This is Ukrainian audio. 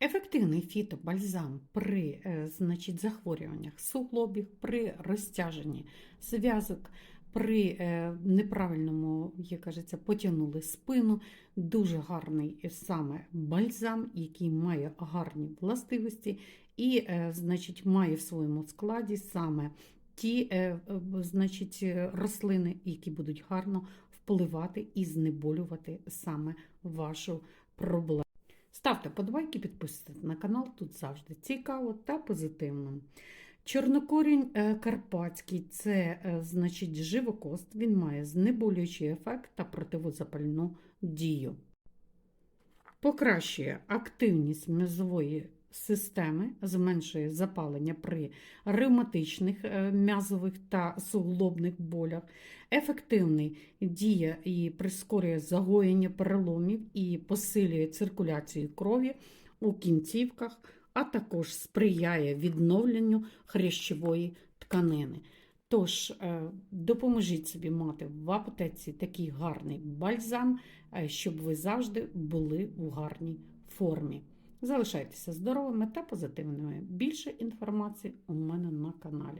Ефективний фітобальзам при е, значить, захворюваннях суглобів, при розтяженні зв'язок, при е, неправильному, як кажеться, потягнули спину. Дуже гарний саме бальзам, який має гарні властивості і е, значить, має в своєму складі саме ті значить, рослини, які будуть гарно впливати і знеболювати саме вашу проблему. Ставте подобайки, підписуйтесь на канал, тут завжди цікаво та позитивно. Чорнокорінь е, карпатський це е, значить живокост, він має знеболюючий ефект та противозапальну дію. Покращує активність м'язової системи, зменшує запалення при ревматичних е, м'язових та суглобних болях, ефективний діє і прискорює загоєння переломів і посилює циркуляцію крові у кінцівках, а також сприяє відновленню хрящової тканини. Тож, е, допоможіть собі мати в аптеці такий гарний бальзам, е, щоб ви завжди були у гарній формі. Залишайтеся здоровими та позитивними. Більше інформації у мене на каналі.